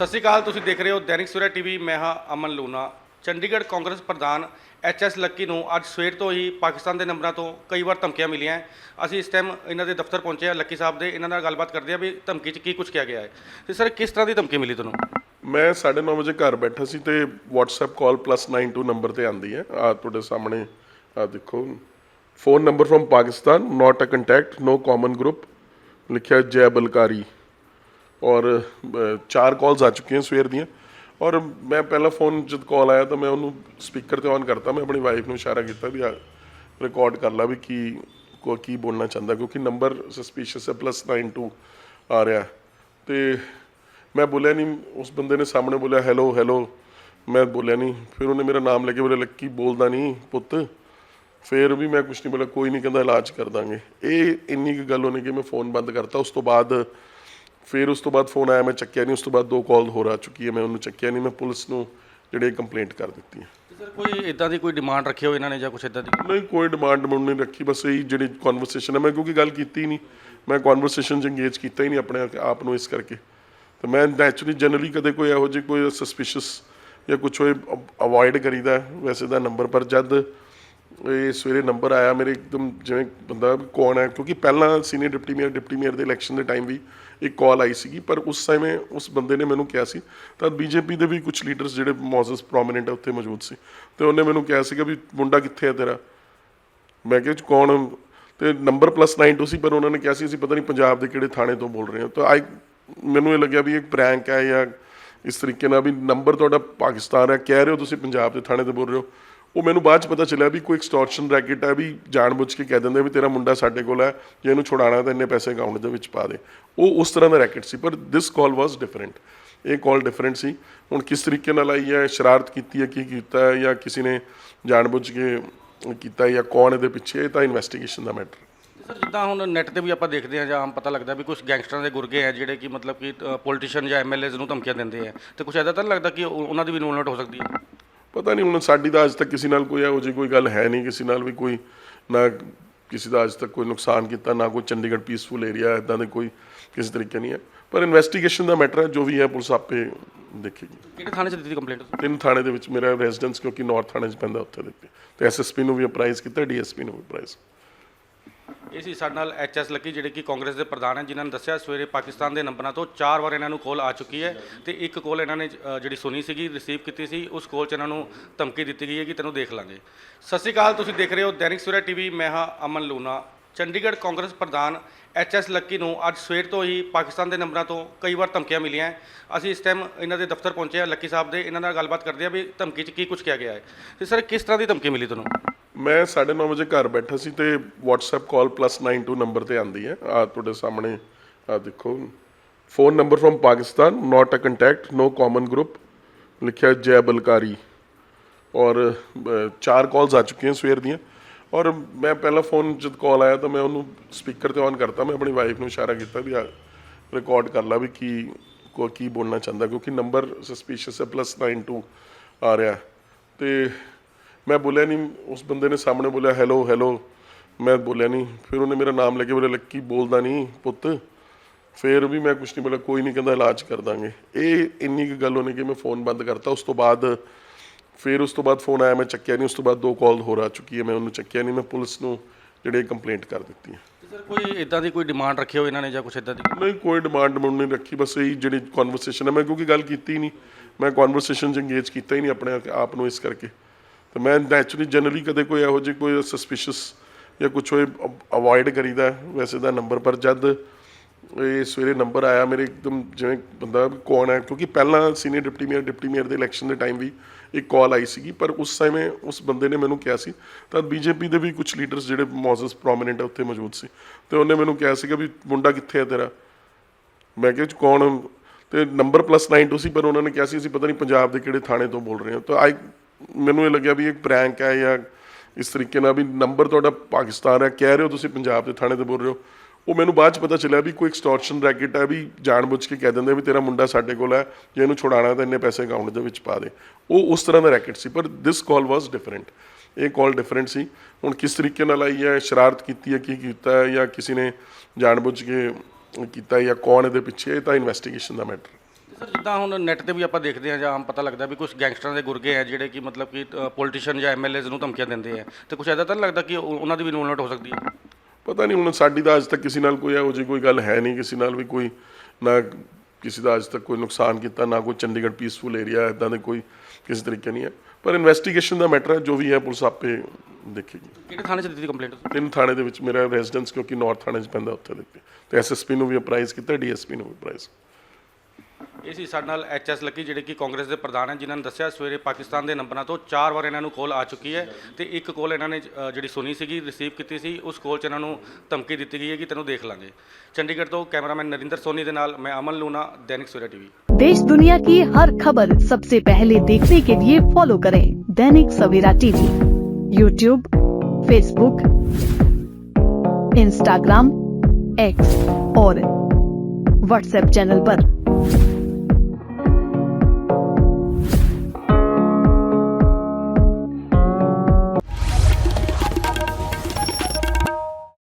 ਸਤਿ ਸ਼੍ਰੀ ਅਕਾਲ, ਤੁਸੀਂ ਦੇਖ ਰਹੇ ਹੋ ਦੈਨਿਕ ਸਵੇਰਾ ਟੀਵੀ, ਮੈਂ ਹਾਂ ਅਮਨ ਲੂਨਾ ਚੰਡੀਗੜ੍ਹ ਕਾਂਗਰਸ ਪ੍ਰਧਾਨ ਐਚਐਸ ਲੱਕੀ ਨੂੰ ਅੱਜ ਸਵੇਰ ਤੋਂ ਹੀ ਪਾਕਿਸਤਾਨ ਦੇ ਨੰਬਰਾਂ ਤੋਂ ਕਈ ਵਾਰ ਧਮਕੀਆਂ ਮਿਲੀਆਂ ਹੈ। ਅਸੀਂ ਇਸ ਟਾਈਮ ਇਹਨਾਂ ਦੇ ਦਫ਼ਤਰ ਪਹੁੰਚੇ ਹਾਂ, ਲੱਕੀ ਸਾਹਿਬ ਦੇ, ਇਹਨਾਂ ਨਾਲ ਗੱਲਬਾਤ ਕਰਦੇ ਹਾਂ ਵੀ ਧਮਕੀ 'ਚ ਕੀ ਕੁਝ ਕਿਹਾ ਗਿਆ ਹੈ। ਤੇ ਸਰ, ਕਿਸ ਤਰ੍ਹਾਂ ਦੀ ਧਮਕੀ ਮਿਲੀ ਤੁਹਾਨੂੰ? ਮੈਂ 9:30 ਵਜੇ ਘਰ ਬੈਠਾ ਸੀ ਤੇ WhatsApp ਕਾਲ +92 ਨੰਬਰ ਤੇ ਆਂਦੀ ਹੈ। ਆ ਤੁਹਾਡੇ ਸਾਹਮਣੇ ਆ ਦੇਖੋ phone number from Pakistan not a contact no common group ਲਿਖਿਆ ਜੈ ਬਲਕਾਰੀ। ਔਰ ਚਾਰ ਕਾਲਸ ਆ ਚੁੱਕੀਆਂ ਸਵੇਰ ਦੀਆਂ। ਔਰ ਮੈਂ ਪਹਿਲਾ ਫੋਨ ਜਦ ਕਾਲ ਆਇਆ ਤਾਂ ਮੈਂ ਉਹਨੂੰ ਸਪੀਕਰ ਤੇ ਔਨ ਕਰਤਾ। ਮੈਂ ਆਪਣੀ ਵਾਈਫ ਨੂੰ ਇਸ਼ਾਰਾ ਕੀਤਾ ਵੀ ਆ ਰਿਕਾਰਡ ਕਰ ਲਾ ਵੀ ਕੀ, ਕੋ, ਕੀ ਬੋਲਣਾ ਚਾਹੁੰਦਾ। ਕਿਉਂਕਿ ਨੰਬਰ ਸਸਪੀਸ਼ੀਅਸ ਹੈ +92 ਆ ਰਿਹਾ। ਤੇ ਮੈਂ ਬੋਲਿਆ ਨਹੀਂ ਉਸ ਬੰਦੇ ਨੇ ਸਾਹਮਣੇ ਬੋਲਿਆ ਹੈਲੋ ਹੈਲੋ ਮੈਂ ਬੋਲਿਆ ਨਹੀਂ ਫਿਰ ਉਹਨੇ ਮੇਰਾ ਨਾਮ ਲੈ ਕੇ ਬੋਲਿਆ, ਲੱਕੀ, ਬੋਲਦਾ ਨਹੀਂ ਪੁੱਤ। ਫਿਰ ਵੀ ਮੈਂ ਕੁਛ ਨਹੀਂ ਬੋਲਿਆ, ਕੋਈ ਨਹੀਂ ਕਹਿੰਦਾ, ਇਲਾਜ ਕਰ ਦਾਂਗੇ। ਇਹ ਇੰਨੀ ਕੁ ਗੱਲ ਹੋਣੀ ਕਿ ਮੈਂ ਫੋਨ ਬੰਦ ਕਰਤਾ। ਉਸ ਤੋਂ ਬਾਅਦ ਫਿਰ ਉਸ ਤੋਂ ਬਾਅਦ ਫੋਨ ਆਇਆ ਮੈਂ ਚੱਕਿਆ ਨਹੀਂ ਉਸ ਤੋਂ ਬਾਅਦ ਦੋ ਕਾਲ ਹੋਰ ਆ ਚੁੱਕੀ ਹੈ ਮੈਂ ਉਹਨੂੰ ਚੱਕਿਆ ਨਹੀਂ ਮੈਂ ਪੁਲਿਸ ਨੂੰ ਜਿਹੜੇ ਕੰਪਲੇਂਟ ਕਰ ਦਿੱਤੀ ਹੈ। ਸਰ ਕੋਈ ਇਦਾਂ ਦੀ ਕੋਈ ਡਿਮਾਂਡ ਰੱਖੀ ਹੋਈ ਇਹਨਾਂ ਨੇ ਜਾਂ ਕੁਝ ਇਦਾਂ ਦੀ? ਨਹੀਂ ਕੋਈ ਡਿਮਾਂਡ ਮੈਂ ਨਹੀਂ ਰੱਖੀ ਬਸ ਇਹੀ ਜਿਹੜੀ ਕਨਵਰਸੇਸ਼ਨ ਹੈ ਮੈਂ ਕਿਉਂਕਿ ਗੱਲ ਕੀਤੀ ਨਹੀਂ। ਮੈਂ ਕਨਵਰਸੇਸ਼ਨ 'ਚ ਇੰਗੇਜ ਕੀਤਾ ਹੀ ਨਹੀਂ ਆਪਣੇ ਆਪ ਨੂੰ ਇਸ ਕਰਕੇ। ਤੇ ਮੈਂ ਨੈਚੁਰਲੀ ਜਨਰਲੀ ਕਦੇ ਕੋਈ ਇਹੋ ਜਿਹੀ ਕੋਈ ਸਸਪੀਸ਼ੀਅਸ ਜਾਂ ਕੁਝ ਹੋਏ ਅਵੋਇਡ ਕਰੀਦਾ ਵੈਸੇ ਦਾ ਨੰਬਰ ਪਰ ਜਦ ਇਹ ਸਵੇਰੇ ਨੰਬਰ ਆਇਆ ਮੇਰੇ ਇੱਕਦਮ ਜਿਵੇਂ ਬੰਦਾ ਕੌਣ ਹੈ ਕਿਉਂਕਿ ਪਹਿਲਾਂ senior deputy mayor deputy mayor ਦੇ ਇਲੈਕਸ਼ਨ ਦੇ ਟਾਈਮ ਵੀ ਇੱਕ ਕਾਲ ਆਈ ਸੀਗੀ, ਪਰ ਉਸ ਸਮੇਂ ਉਸ ਬੰਦੇ ਨੇ ਮੈਨੂੰ ਕਿਹਾ ਸੀ, ਤਾਂ ਬੀਜੇਪੀ ਦੇ ਵੀ ਕੁਝ ਲੀਡਰਸ ਜਿਹੜੇ ਮੌਜਸ ਪ੍ਰੋਮਿਨੈਂਟ ਹੈ ਉੱਥੇ ਮੌਜੂਦ ਸੀ। ਤੇ ਉਹਨੇ ਮੈਨੂੰ ਕਿਹਾ ਸੀਗਾ ਵੀ ਮੁੰਡਾ ਕਿੱਥੇ ਹੈ ਤੇਰਾ? ਮੈਂ ਕਿਹਾ ਕੌਣ? ਤੇ ਨੰਬਰ +92 ਸੀ, ਪਰ ਉਹਨਾਂ ਨੇ ਕਿਹਾ ਸੀ, ਅਸੀਂ ਪਤਾ ਨਹੀਂ ਪੰਜਾਬ ਦੇ ਕਿਹੜੇ ਥਾਣੇ ਤੋਂ ਬੋਲ ਰਹੇ ਹਾਂ। ਤਾਂ ਆਈ, ਮੈਨੂੰ ਇਹ ਲੱਗਿਆ ਵੀ ਇੱਕ ਪ੍ਰੈਂਕ ਹੈ ਜਾਂ ਇਸ ਤਰੀਕੇ ਨਾਲ ਵੀ ਨੰਬਰ ਤੁਹਾਡਾ ਪਾਕਿਸਤਾਨ ਹੈ ਕਹਿ ਰਹੇ ਹੋ ਤੁਸੀਂ ਪੰਜਾਬ ਦੇ ਥਾਣੇ ਤੋਂ ਬੋਲ ਰਹੇ ਹੋ। ਉਹ ਮੈਨੂੰ ਬਾਅਦ ਚ ਪਤਾ ਚੱਲਿਆ ਵੀ ਕੋਈ ਐਕਸਟੋਰਸ਼ਨ ਰੈਕਟ ਹੈ, ਵੀ ਜਾਣਬੁੱਝ ਕੇ ਕਹਿ ਦਿੰਦੇ ਵੀ ਤੇਰਾ ਮੁੰਡਾ ਸਾਡੇ ਕੋਲ ਹੈ, ਜੇ ਇਹਨੂੰ ਛੁਡਾਣਾ ਤਾਂ ਇੰਨੇ ਪੈਸੇ ਅਕਾਊਂਟ ਦੇ ਵਿੱਚ ਪਾ ਦੇ। ਉਹ ਉਸ ਤਰ੍ਹਾਂ ਦਾ ਰੈਕਟ ਸੀ, ਪਰ ਦਿਸ ਕਾਲ ਵਾਸ ਡਿਫਰੈਂਟ ਇਹ ਕਾਲ ਡਿਫਰੈਂਟ ਸੀ। ਹੁਣ ਕਿਸ ਤਰੀਕੇ ਨਾਲ ਆਈ ਹੈ, ਸ਼ਰਾਰਤ ਕੀਤੀ ਹੈ, ਕੀ ਕੀਤਾ ਹੈ, ਜਾਂ ਕਿਸੇ ਨੇ ਜਾਣਬੁੱਝ ਕੇ ਕੀਤਾ ਜਾਂ ਕੌਣ ਇਹਦੇ ਪਿੱਛੇ, ਇਹ ਤਾਂ ਇਨਵੈਸਟੀਗੇਸ਼ਨ ਦਾ ਮੈਟਰ ਸਰ, ਜਿੱਦਾਂ ਹੁਣ ਨੈੱਟ ਤੇ ਵੀ ਆਪਾਂ ਦੇਖਦੇ ਹਾਂ, ਜਾਂ ਆਮ ਪਤਾ ਲੱਗਦਾ ਵੀ ਕੁਝ ਗੈਂਗਸਟਰਾਂ ਦੇ ਗੁਰਗੇ ਆ ਜਿਹੜੇ ਕਿ ਮਤਲਬ ਕਿ ਪੋਲੀਟੀਸ਼ੀਅਨ ਜਾਂ ਐਮਐਲਏਜ਼ ਨੂੰ ਧਮਕੀਆਂ ਦਿੰਦੇ ਆ ਤੇ ਕੁਝ ਐਦਾਂ ਤਾਂ ਨਹੀਂ ਲੱਗਦਾ ਕਿ ਉਹ- ਉਹਨਾਂ ਦੀ ਵੀ ਇਨਵੋਲਵਮੈਂਟ ਹੋ ਸਕਦੀ ਹੈ? ਪਤਾ ਨਹੀਂ ਹੁਣ ਸਾਡੀ ਤਾਂ ਅੱਜ ਤੱਕ ਕਿਸੇ ਨਾਲ ਕੋਈ ਇਹੋ ਜਿਹੀ ਕੋਈ ਗੱਲ ਹੈ ਨਹੀਂ ਕਿਸੇ ਨਾਲ ਵੀ ਕੋਈ ਨਾ ਕਿਸੇ ਦਾ ਅੱਜ ਤੱਕ ਕੋਈ ਨੁਕਸਾਨ ਕੀਤਾ ਨਾ ਕੋਈ ਚੰਡੀਗੜ੍ਹ ਪੀਸਫੁਲ ਏਰੀਆ ਇਦਾਂ ਦੇ ਕੋਈ ਕਿਸੇ ਤਰੀਕੇ ਨਹੀਂ ਹੈ। ਪਰ ਇਨਵੈਸਟੀਗੇਸ਼ਨ ਦਾ ਮੈਟਰ ਹੈ ਜੋ ਵੀ ਹੈ ਪੁਲਿਸ ਆਪੇ ਦੇਖੇਗੀ। ਕਿਹੜੇ ਥਾਣੇ 'ਚ ਦਿੱਤੀ ਕੰਪਲੇਂਟ ਤਿੰਨ ਥਾਣੇ ਦੇ ਵਿੱਚ ਮੇਰਾ ਰੈਜ਼ੀਡੈਂਸ ਕਿਉਂਕਿ ਨਾਰਥ ਥਾਣੇ 'ਚ ਪੈਂਦਾ ਉੱਥੇ ਦਿੱਤੀ ਤੇ ਐਸਐਸਪੀ ਨੂੰ ਵੀ ਅਪਰਾਈਜ਼ ਕੀਤਾ ਡੀਐਸਪੀ ਨੂੰ ਵੀ ਅਪਰਾਈਜ਼ ਇਹ ਸੀ ਸਾਡੇ ਨਾਲ ਐਚਐਸ ਲੱਕੀ ਜਿਹੜੇ ਕਿ ਕਾਂਗਰਸ ਦੇ ਪ੍ਰਧਾਨ ਹੈ ਜਿਨ੍ਹਾਂ ਨੇ ਦੱਸਿਆ ਸਵੇਰੇ ਪਾਕਿਸਤਾਨ ਦੇ ਨੰਬਰਾਂ ਤੋਂ ਚਾਰ ਵਾਰ ਇਹਨਾਂ ਨੂੰ ਕੋਲ ਆ ਚੁੱਕੀ ਹੈ ਤੇ ਇੱਕ ਕੋਲ ਇਹਨਾਂ ਨੇ ਅ, ਜਿਹੜੀ ਸੁਣੀ ਸੀਗੀ ਰਿਸੀਵ ਕੀਤੀ ਸੀ ਉਸ ਕੋਲ 'ਚ ਇਹਨਾਂ ਨੂੰ ਧਮਕੀ ਦਿੱਤੀ ਗਈ ਹੈ ਕਿ ਤੈਨੂੰ ਦੇਖ ਲਾਂਗੇ। ਸਤਿ ਸ਼੍ਰੀ ਅਕਾਲ ਤੁਸੀਂ ਦੇਖ ਰਹੇ ਹੋ ਦੈਨਿਕ ਸਵੇਰਾ ਟੀਵੀ ਮੈਂ ਹਾਂ ਅਮਨ ਲੂਨਾ ਚੰਡੀਗੜ੍ਹ ਕਾਂਗਰਸ ਪ੍ਰਧਾਨ ਐਚਐਸ ਲੱਕੀ ਨੂੰ ਅੱਜ ਸਵੇਰ ਤੋਂ ਹੀ ਪਾਕਿਸਤਾਨ ਦੇ ਨੰਬਰਾਂ ਤੋਂ ਕਈ ਵਾਰ ਧਮਕੀਆਂ ਮਿਲੀਆਂ ਹੈ। ਅਸੀਂ ਇਸ ਟਾਈਮ ਇਹਨਾਂ ਦੇ ਦਫ਼ਤਰ ਪਹੁੰਚੇ ਹਾਂ ਲੱਕੀ ਸਾਹਿਬ ਦੇ ਇਹਨਾਂ ਨਾਲ ਗੱਲਬਾਤ ਕਰਦੇ ਹਾਂ ਵੀ ਧਮਕੀ 'ਚ ਕੀ ਕੁਝ ਕਿਹਾ ਗਿਆ ਹੈ। ਤੇ ਸਰ ਕਿਸ ਤਰ੍ਹਾਂ ਦੀ ਧਮਕੀ ਮਿਲੀ ਤੁਹਾਨੂੰ? ਮੈਂ 9:30 ਵਜੇ ਘਰ ਬੈਠਾ ਸੀ ਤੇ WhatsApp ਕਾਲ +92 ਨੰਬਰ ਤੇ ਆਂਦੀ ਹੈ। ਆ ਤੁਹਾਡੇ ਸਾਹਮਣੇ ਆ ਦੇਖੋ। Phone number from Pakistan not a contact no common group ਲਿਖਿਆ ਜੈ ਬਲਕਾਰੀ। ਔਰ ਚਾਰ ਕਾਲਸ ਆ ਚੁੱਕੀਆਂ ਸਵੇਰ ਦੀਆਂ। ਔਰ ਮੈਂ ਪਹਿਲਾ ਫੋਨ ਜਦ ਕਾਲ ਆਇਆ ਤਾਂ ਮੈਂ ਉਹਨੂੰ ਸਪੀਕਰ ਤੇ ਔਨ ਕਰਤਾ। ਮੈਂ ਆਪਣੀ ਵਾਈਫ ਨੂੰ ਇਸ਼ਾਰਾ ਕੀਤਾ ਵੀ ਰਿਕਾਰਡ ਕਰ ਲਾ ਵੀ ਕੀ, ਕੋ, ਕੀ ਬੋਲਣਾ ਚਾਹੁੰਦਾ। ਕਿਉਂਕਿ ਨੰਬਰ ਸਸਪੀਸ਼ੀਅਸ ਹੈ +92 ਆ ਰਿਹਾ। ਤੇ ਮੈਂ ਬੋਲਿਆ ਨਹੀਂ ਉਸ ਬੰਦੇ ਨੇ ਸਾਹਮਣੇ ਬੋਲਿਆ ਹੈਲੋ ਹੈਲੋ ਮੈਂ ਬੋਲਿਆ ਨਹੀਂ ਫਿਰ ਉਹਨੇ ਮੇਰਾ ਨਾਮ ਲੈ ਕੇ ਬੋਲਿਆ ਲੱਕੀ ਬੋਲਦਾ ਨਹੀਂ ਪੁੱਤ। ਫਿਰ ਵੀ ਮੈਂ ਕੁਛ ਨਹੀਂ ਬੋਲਿਆ ਕੋਈ ਨਹੀਂ ਕਹਿੰਦਾ ਇਲਾਜ ਕਰ ਦਾਂਗੇ। ਇਹ ਇੰਨੀ ਕੁ ਗੱਲ ਹੋਣੀ ਕਿ ਮੈਂ ਫੋਨ ਬੰਦ ਕਰਤਾ। ਉਸ ਤੋਂ ਬਾਅਦ ਫਿਰ ਉਸ ਤੋਂ ਬਾਅਦ ਫੋਨ ਆਇਆ ਮੈਂ ਚੱਕਿਆ ਨਹੀਂ ਉਸ ਤੋਂ ਬਾਅਦ ਦੋ ਕਾਲ ਹੋਰ ਆ ਚੁੱਕੀ ਹੈ ਮੈਂ ਉਹਨੂੰ ਚੱਕਿਆ ਨਹੀਂ ਮੈਂ ਪੁਲਿਸ ਨੂੰ ਜਿਹੜੇ ਕੰਪਲੇਂਟ ਕਰ ਦਿੱਤੀ ਹੈ। ਸਰ ਕੋਈ ਇਦਾਂ ਦੀ ਕੋਈ ਡਿਮਾਂਡ ਰੱਖੀ ਹੋਈ ਇਹਨਾਂ ਨੇ ਜਾਂ ਕੁਝ ਇਦਾਂ ਦੀ? ਨਹੀਂ ਕੋਈ ਡਿਮਾਂਡ ਮੈਂ ਨਹੀਂ ਰੱਖੀ ਬਸ ਇਹੀ ਜਿਹੜੀ ਕਨਵਰਸੇਸ਼ਨ ਹੈ। ਮੈਂ ਕਿਉਂਕਿ ਗੱਲ ਕੀਤੀ ਨਹੀਂ ਮੈਂ ਕਨਵਰਸੇਸ਼ਨ 'ਚ ਇੰਗੇਜ ਕੀਤਾ ਹੀ ਨਹੀਂ ਆਪਣੇ ਆਪ ਨੂੰ ਇਸ ਕਰਕੇ। ਤੇ ਮੈਂ ਨੈਚੁਰਲੀ ਜਨਰਲੀ ਕਦੇ ਕੋਈ ਇਹੋ ਜਿਹੀ ਕੋਈ ਸਸਪੀਸ਼ੀਅਸ ਜਾਂ ਕੁਝ ਹੋਏ ਅਵੋਇਡ ਕਰੀਦਾ ਵੈਸੇ ਦਾ ਨੰਬਰ ਪਰ ਜਦ ਇਹ ਸਵੇਰੇ ਨੰਬਰ ਆਇਆ, ਮੇਰੇ ਇੱਕਦਮ ਜਿਵੇਂ ਬੰਦਾ ਕੌਣ ਹੈ, ਕਿਉਂਕਿ ਪਹਿਲਾਂ senior deputy mayor deputy mayor ਦੇ ਇਲੈਕਸ਼ਨ ਦੇ ਟਾਈਮ ਵੀ ਇੱਕ ਕਾਲ ਆਈ ਸੀਗੀ, ਪਰ ਉਸ ਸਮੇਂ ਉਸ ਬੰਦੇ ਨੇ ਮੈਨੂੰ ਕਿਹਾ ਸੀ, ਤਾਂ ਬੀਜੇਪੀ ਦੇ ਵੀ ਕੁਝ ਲੀਡਰਸ ਜਿਹੜੇ ਮੌਜਸ ਪ੍ਰੋਮਿਨੈਂਟ ਹੈ, ਉੱਥੇ ਮੌਜੂਦ ਸੀ। ਤੇ ਉਹਨੇ ਮੈਨੂੰ ਕਿਹਾ ਸੀਗਾ ਵੀ ਮੁੰਡਾ ਕਿੱਥੇ ਹੈ ਤੇਰਾ? ਮੈਂ ਕਿਹਾ ਕੌਣ? ਤੇ ਨੰਬਰ +92 ਸੀ, ਪਰ ਉਹਨਾਂ ਨੇ ਕਿਹਾ ਸੀ, ਅਸੀਂ ਪਤਾ ਨਹੀਂ ਪੰਜਾਬ ਦੇ ਕਿਹੜੇ ਥਾਣੇ ਤੋਂ ਬੋਲ ਰਹੇ ਹਾਂ। ਤਾਂ ਆਈ ਮੈਨੂੰ ਇਹ ਲੱਗਿਆ ਵੀ ਇੱਕ ਪ੍ਰੈਂਕ ਹੈ ਜਾਂ ਇਸ ਤਰੀਕੇ ਨਾਲ ਵੀ ਨੰਬਰ ਤੁਹਾਡਾ ਪਾਕਿਸਤਾਨ ਹੈ, ਕਹਿ ਰਹੇ ਹੋ ਤੁਸੀਂ ਪੰਜਾਬ ਦੇ ਥਾਣੇ 'ਤੇ ਬੋਲ ਰਹੇ ਹੋ। ਉਹ ਮੈਨੂੰ ਬਾਅਦ ਚ ਪਤਾ ਚੱਲਿਆ ਵੀ ਕੋਈ ਐਕਸਟੋਰਸ਼ਨ ਰੈਕਟ ਹੈ, ਵੀ ਜਾਣਬੁੱਝ ਕੇ ਕਹਿ ਦਿੰਦੇ ਵੀ ਤੇਰਾ ਮੁੰਡਾ ਸਾਡੇ ਕੋਲ ਹੈ, ਜੇ ਇਹਨੂੰ ਛੁਡਾਣਾ ਤਾਂ ਇੰਨੇ ਪੈਸੇ ਅਕਾਊਂਟ ਦੇ ਵਿੱਚ ਪਾ ਦੇ। ਉਹ ਉਸ ਤਰ੍ਹਾਂ ਦਾ ਰੈਕਟ ਸੀ, ਪਰ ਦਿਸ ਕਾਲ ਵਾਸ ਡਿਫਰੈਂਟ ਇਹ ਕਾਲ ਡਿਫਰੈਂਟ ਸੀ। ਹੁਣ ਕਿਸ ਤਰੀਕੇ ਨਾਲ ਆਈ ਹੈ, ਸ਼ਰਾਰਤ ਕੀਤੀ ਹੈ, ਕੀ ਕੀਤਾ ਹੈ ਜਾਂ ਕਿਸੇ ਨੇ ਜਾਣਬੁੱਝ ਕੇ ਕੀਤਾ ਜਾਂ ਕੌਣ ਇਹਦੇ ਪਿੱਛੇ, ਇਹ ਤਾਂ ਇਨਵੈਸਟੀਗੇਸ਼ਨ ਦਾ ਮੈਟਰ ਸਰ ਜਿੱਦਾਂ ਹੁਣ ਨੈੱਟ ਤੇ ਵੀ ਆਪਾਂ ਦੇਖਦੇ ਹਾਂ ਜਾਂ ਆਮ ਪਤਾ ਲੱਗਦਾ ਵੀ ਕੁਝ ਗੈਂਗਸਟਰਾਂ ਦੇ ਗੁਰਗੇ ਆ ਜਿਹੜੇ ਕਿ ਮਤਲਬ ਕਿ ਪੋਲੀਟੀਸ਼ੀਅਨ ਜਾਂ ਐਮਐਲਏਜ਼ ਨੂੰ ਧਮਕੀਆਂ ਦਿੰਦੇ ਆ। ਤੇ ਕੁਝ ਐਦਾ ਤਾਂ ਨਹੀਂ ਲੱਗਦਾ ਕਿ ਉਹ- ਉਹਨਾਂ ਦੀ ਵੀ ਇਨਵੋਲਵਮੈਂਟ ਹੋ ਸਕਦੀ ਹੈ? ਪਤਾ ਨਹੀਂ ਹੁਣ ਸਾਡੀ ਤਾਂ ਅੱਜ ਤੱਕ ਕਿਸੇ ਨਾਲ ਕੋਈ ਇਹੋ ਜਿਹੀ ਕੋਈ ਗੱਲ ਹੈ ਨਹੀਂ ਕਿਸੇ ਨਾਲ ਵੀ ਕੋਈ ਨਾ ਕਿਸੇ ਦਾ ਅੱਜ ਤੱਕ ਕੋਈ ਨੁਕਸਾਨ ਕੀਤਾ ਨਾ ਕੋਈ ਚੰਡੀਗੜ੍ਹ ਪੀਸਫੁਲ ਏਰੀਆ ਇਦਾਂ ਦੇ ਕੋਈ ਕਿਸੇ ਤਰੀਕੇ ਨਹੀਂ ਹੈ। ਪਰ ਇਨਵੈਸਟੀਗੇਸ਼ਨ ਦਾ ਮੈਟਰ ਹੈ ਜੋ ਵੀ ਹੈ ਪੁਲਿਸ ਆਪੇ ਦੇਖੇਗੀ। ਕਿਹੜੇ ਥਾਣੇ 'ਚ ਦਿੱਤੀ ਕੰਪਲੇਂਟ ਤਿੰਨ ਥਾਣੇ ਦੇ ਵਿੱਚ ਮੇਰਾ ਰੈਜ਼ੀਡੈਂਸ ਕਿਉਂਕਿ ਨਾਰਥ ਥਾਣੇ 'ਚ ਪੈਂਦਾ ਉੱਥੇ ਦਿੱਤੀ ਤੇ ਐਸਐਸਪੀ ਨੂੰ ਵੀ ਅਪਰਾਈਜ਼ ਕੀਤਾ ਡੀਐਸਪੀ ਨੂੰ ਵੀ ਅਪਰਾਈਜ਼ ਇਹ ਸੀ ਸਾਡੇ ਨਾਲ ਐਚਐਸ ਲੱਕੀ ਜਿਹੜੇ ਕਿ ਕਾਂਗਰਸ ਦੇ ਪ੍ਰਧਾਨ ਹੈ ਜਿਨ੍ਹਾਂ ਨੇ ਦੱਸਿਆ ਸਵੇਰੇ ਪਾਕਿਸਤਾਨ ਦੇ ਨੰਬਰਾਂ ਤੋਂ ਚਾਰ ਵਾਰ ਇਹਨਾਂ ਨੂੰ ਕਾਲ ਆ ਚੁੱਕੀ ਹੈ ਤੇ ਇੱਕ ਕਾਲ ਇਹਨਾਂ ਨੇ ਅ, ਜਿਹੜੀ ਸੁਣੀ ਸੀਗੀ ਰਿਸੀਵ ਕੀਤੀ ਸੀ ਉਸ ਕਾਲ 'ਚ ਇਹਨਾਂ ਨੂੰ ਧਮਕੀ ਦਿੱਤੀ ਗਈ ਹੈ ਕਿ ਤੈਨੂੰ ਦੇਖ ਲਾਂਗੇ ਚੰਡੀਗੜ੍ਹ ਤੋਂ ਕੈਮਰਾਮੈਨ ਨਰਿੰਦਰ ਸੋਨੀ ਦੇ ਨਾਲ ਮੈਂ ਅਮਨ ਲੂਨਾ ਦੈਨਿਕ ਸਵੇਰਾ ਟੀਵੀ देश दुनिया की हर खबर सबसे पहले देखने के लिए फॉलो करें Dainik Savera TV YouTube Facebook Instagram X और व्हाट्सएप चैनल पर।